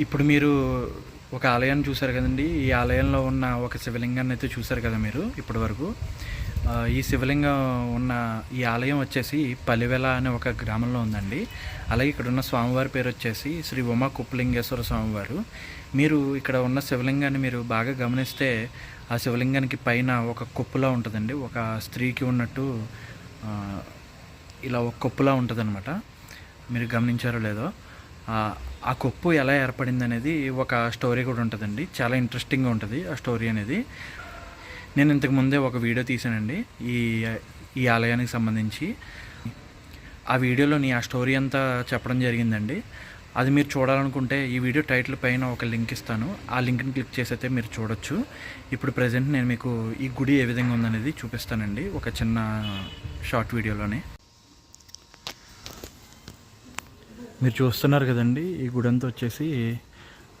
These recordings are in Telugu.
ఇప్పుడు మీరు ఒక ఆలయాన్ని చూసారు కదండి. ఈ ఆలయంలో ఉన్న ఒక శివలింగాన్ని అయితే చూసారు కదా మీరు ఇప్పటి వరకు ఈ శివలింగం ఉన్న ఈ ఆలయం వచ్చేసి పలివెల అనే ఒక గ్రామంలో ఉందండి. అలాగే ఇక్కడ ఉన్న స్వామివారి పేరు వచ్చేసి శ్రీ ఉమా కుప్పలింగేశ్వర స్వామివారు. మీరు ఇక్కడ ఉన్న శివలింగాన్ని మీరు బాగా గమనిస్తే ఆ శివలింగానికి పైన ఒక కుప్పులా ఉంటుందండి. ఒక స్త్రీకి ఉన్నట్టు ఇలా ఒక కొప్పులా ఉంటుందన్నమాట. మీరు గమనించారో లేదో. ఆ, కొప్పు ఎలా ఏర్పడింది అనేది ఒక స్టోరీ కూడా ఉంటుందండి. చాలా ఇంట్రెస్టింగ్గా ఉంటుంది ఆ స్టోరీ అనేది. నేను ఇంతకు ముందే ఒక వీడియో తీశానండి ఈ ఈ ఆలయానికి సంబంధించి. ఆ వీడియోలోని ఆ స్టోరీ అంతా చెప్పడం జరిగిందండి. అది మీరు చూడాలనుకుంటే ఈ వీడియో టైటిల్ పైన ఒక లింక్ ఇస్తాను. ఆ లింక్ని క్లిక్ చేసి అయితే మీరు చూడొచ్చు. ఇప్పుడు ప్రజెంట్ నేను మీకు ఈ గుడి ఏ విధంగా ఉందనేది చూపిస్తానండి. ఒక చిన్న షార్ట్ వీడియోలోనే మీరు చూస్తున్నారు కదండి ఈ గుడి అంతా వచ్చేసి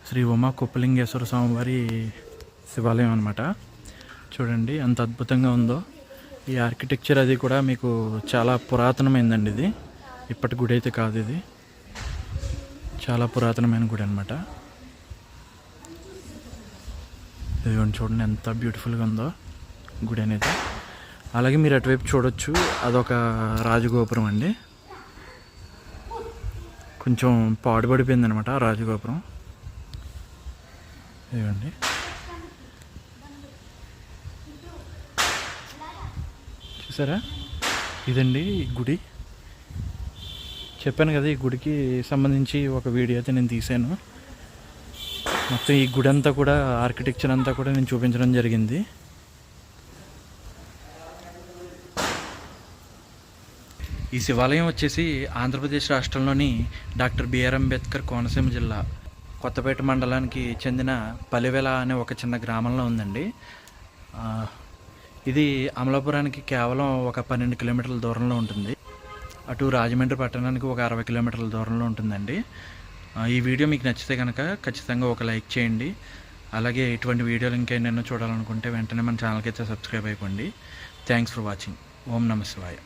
శ్రీ ఉమా కుప్పలింగేశ్వర స్వామివారి శివాలయం అనమాట చూడండి ఎంత అద్భుతంగా ఉందో. ఈ ఆర్కిటెక్చర్ అది కూడా మీకు చాలా పురాతనమైందండి ఇది. ఇప్పటి గుడి అయితే కాదు ఇది. చాలా పురాతనమైన గుడి అనమాట ఇదిగోండి చూడండి ఎంత బ్యూటిఫుల్గా ఉందో గుడి అనేది. అలాగే మీరు అటువైపు చూడొచ్చు అదొక రాజగోపురం అండి. కొంచెం పాడుపడిపోయింది అనమాట రాజగోపురం. ఇవ్వండి చూసారా? ఇదండి ఈ గుడి. చెప్పాను కదా ఈ గుడికి సంబంధించి ఒక వీడియో అయితే నేను తీశాను. మొత్తం ఈ గుడి అంతా కూడా ఆర్కిటెక్చర్ అంతా కూడా నేను చూపించడం జరిగింది. ఈ శివాలయం వచ్చేసి ఆంధ్రప్రదేశ్ రాష్ట్రంలోని డాక్టర్ బిఆర్ అంబేద్కర్ కోనసీమ జిల్లా కొత్తపేట మండలానికి చెందిన పలివెల అనే ఒక చిన్న గ్రామంలో ఉందండి. ఇది అమలాపురానికి కేవలం ఒక పన్నెండు కిలోమీటర్ల దూరంలో ఉంటుంది. అటు రాజమండ్రి పట్టణానికి ఒక అరవై కిలోమీటర్ల దూరంలో ఉంటుందండి. ఈ వీడియో మీకు నచ్చితే కనుక ఖచ్చితంగా ఒక లైక్ చేయండి. అలాగే ఇటువంటి వీడియోలు ఇంకేమైనా చూడాలనుకుంటే వెంటనే మన ఛానల్కి అయితే సబ్స్క్రైబ్ అయిపోండి. థ్యాంక్స్ ఫర్ వాచింగ్ ఓం నమ శివాయ.